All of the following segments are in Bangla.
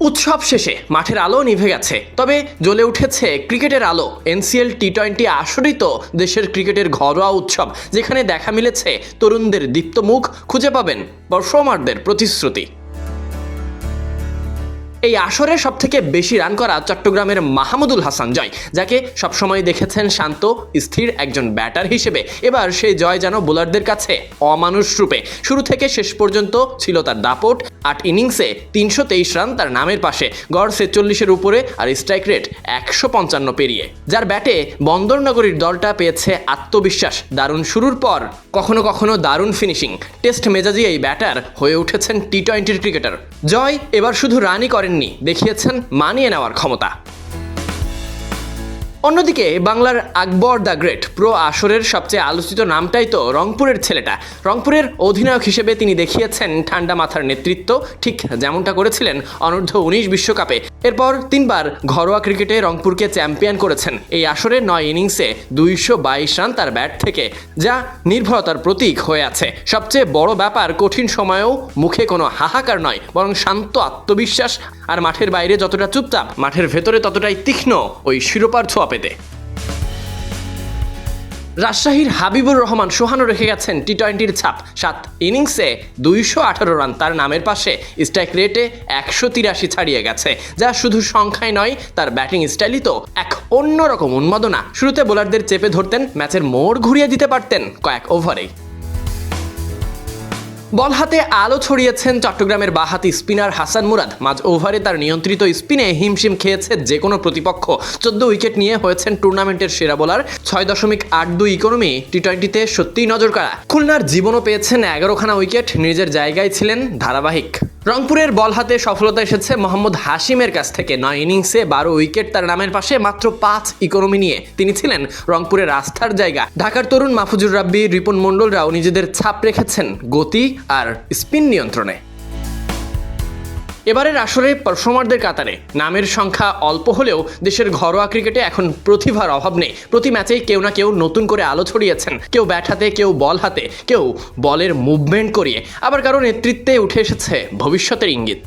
উৎসব শেষে মাঠের আলো নিভে গেছে। তবে জ্বলে উঠেছে ক্রিকেটের আলো। এনসিএল টি টোয়েন্টি আসরই তো দেশের ক্রিকেটের ঘরোয়া উৎসব, যেখানে দেখা মিলেছে তরুণদের দীপ্ত মুখ খুঁজে পাবেন পারফর্মারদের প্রতিশ্রুতি। এই আসরে সব থেকে বেশি রান করা চট্টগ্রামের মাহমুদুল হাসান জয়, যাকে সবসময় দেখেছেন শান্ত, স্থির একজন ব্যাটার হিসেবে। এবার সেই জয় যেন বোলারদের কাছে অমানুষ রূপে। শুরু থেকে শেষ পর্যন্ত ছিল তার দাপট, আট ইনিংসে তিনশো তেইশ রান তার নামের পাশে। গড় ছেচল্লিশের উপরে আর স্ট্রাইক রেট একশো পঞ্চান্ন পেরিয়ে। যার ব্যাটে বন্দরনগরীর দলটা পেয়েছে আত্মবিশ্বাস। দারুণ শুরুর পর কখনো কখনো দারুণ ফিনিশিং টেস্ট মেজাজি এই ব্যাটার হয়ে উঠেছেন টি টোয়েন্টির ক্রিকেটার জয় এবার শুধু রানই করেননি দেখিয়েছেন মানিয়ে নেওয়ার ক্ষমতা। অন্যদিকে, বাংলার আকবর দ্য গ্রেট প্রো আসরের সবচেয়ে আলোচিত নামটাই তো রংপুরের ছেলেটা। রংপুরের অধিনায়ক হিসেবে তিনি দেখিয়েছেন ঠান্ডা মাথার নেতৃত্ব, ঠিক যেমনটা করেছিলেন অনূর্ধ্ব উনিশ বিশ্বকাপে। এরপর তিনবার ঘরোয়া ক্রিকেটে রংপুরকে চ্যাম্পিয়ন করেছেন। এই আসরে নয় ইনিংসে দুইশো বাইশ রান তার ব্যাট থেকে, যা নির্ভরতার প্রতীক হয়ে আছে। সবচেয়ে বড় ব্যাপার, কঠিন সময়েও মুখে কোনো হাহাকার নয়, বরং শান্ত আত্মবিশ্বাস। আর মাঠের বাইরে যতটা চুপচাপ, মাঠের ভেতরে ততটাই তীক্ষ্ণ ওই শিরোপার ছোঁয়া পেতে রাজশাহীর হাবিবুর রহমান সোহানো রেখে গেছেন টি টোয়েন্টির ছাপ। সাত ইনিংসে দুইশো আঠারো রান। তার নামের পাশে স্ট্রাইক রেটে একশো তিরাশি ছাড়িয়ে গেছে। যা শুধু সংখ্যায় নয়, তার ব্যাটিং স্টাইলই তো এক অন্যরকম উন্মাদনা। শুরুতে বোলারদের চেপে ধরতেন, ম্যাচের মোড় ঘুরিয়ে দিতে পারতেন কয়েক ওভারেই। বল হাতে আলো ছড়িয়েছেন চট্টগ্রামের বাহাতি স্পিনার হাসান মুরাদ। মাঝ ওভারে তার নিয়ন্ত্রিত স্পিনে হিমশিম খেয়েছে যে কোনো প্রতিপক্ষ। চোদ্দ উইকেট নিয়ে হয়েছেন টুর্নামেন্টের সেরা বোলার। ছয় দশমিক আট দুই ইকোনমি টি টোয়েন্টিতে সত্যিই নজর কাড়া খুলনার জীবনও পেয়েছেন এগারোখানা উইকেট, নিজের জায়গায় ছিলেন ধারাবাহিক। রংপুরের বল হাতে সফলতা এসেছে মোহাম্মদ হাশিমের কাছ থেকে। নয় ইনিংসে বারো উইকেট তার নামের পাশে মাত্র পাঁচ ইকোনমি নিয়ে। তিনি ছিলেন রংপুরের আস্থার জায়গা। ঢাকার তরুণ মাহফুজুর রাব্বি, রিপন মণ্ডলরাও নিজেদের ছাপ রেখেছেন গতি আর স্পিন নিয়ন্ত্রণে। এবারের আসরে পারফর্মারদের কাতারে। নামের সংখ্যা অল্প হলেও দেশের ঘরোয়া ক্রিকেটে এখন প্রতিভার অভাব নেই। প্রতি ম্যাচেই কেউ না কেউ নতুন করে আলো ছড়িয়েছেন। কেউ ব্যাট হাতে, কেউ বল হাতে, কেউ বলের মুভমেন্ট করিয়ে। আবার কারও নেতৃত্বে উঠে এসেছে ভবিষ্যতের ইঙ্গিত।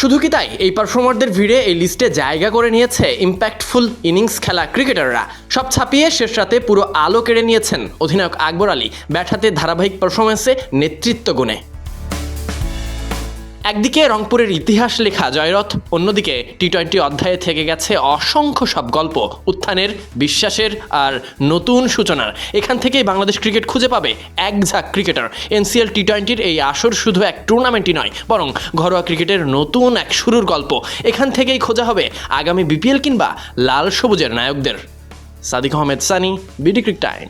শুধু কি তাই? এই পারফর্মারদের ভিড়ে এই লিস্টে জায়গা করে নিয়েছে ইম্প্যাক্টফুল ইনিংস খেলা ক্রিকেটাররা। সব ছাপিয়ে শেষ রাতে পুরো আলো কেড়ে নিয়েছেন অধিনায়ক আকবর আলী। ব্যাট হাতে ধারাবাহিক পারফরমেন্সে নেতৃত্ব গুণে। একদিকে রংপুরের ইতিহাস লেখা জয়রথ, অন্যদিকে টি টোয়েন্টি অধ্যায়ে থেকে গেছে অসংখ্য সব গল্প, উত্থানের, বিশ্বাসের আর নতুন সূচনার। এখান থেকেই বাংলাদেশ ক্রিকেট খুঁজে পাবে এক ঝাঁক ক্রিকেটার। এনসিএল টি টোয়েন্টির এই আসর শুধু এক টুর্নামেন্টই নয়, বরং ঘরোয়া ক্রিকেটের নতুন এক শুরুর গল্প। এখান থেকেই খোঁজা হবে আগামী বিপিএল কিংবা লাল সবুজের নায়কদের। Sadik Ahmed Sunny, BD cric time.